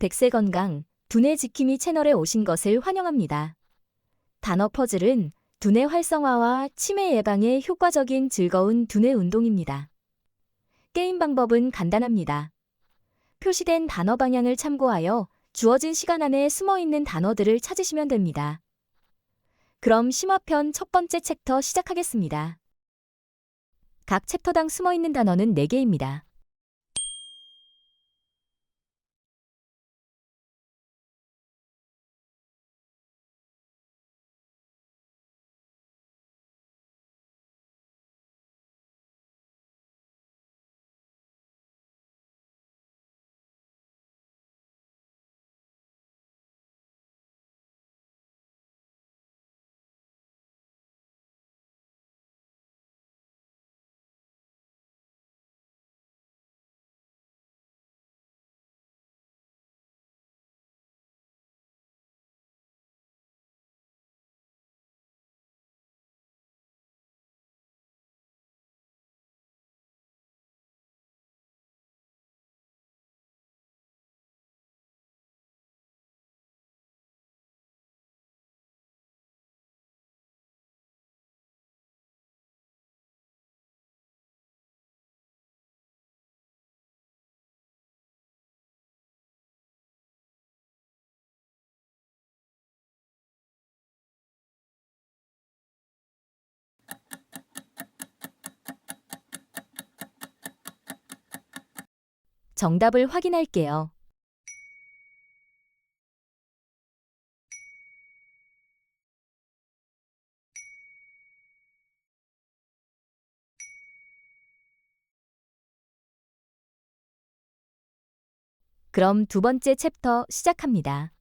백세 건강, 두뇌 지킴이 채널에 오신 것을 환영합니다. 단어 퍼즐은 두뇌 활성화와 치매 예방에 효과적인 즐거운 두뇌 운동입니다. 게임 방법은 간단합니다. 표시된 단어 방향을 참고하여 주어진 시간 안에 숨어 있는 단어들을 찾으시면 됩니다. 그럼 심화편 첫 번째 챕터 시작하겠습니다. 각 챕터당 숨어 있는 단어는 4개입니다. 정답을 확인할게요. 그럼 두 번째 챕터 시작합니다.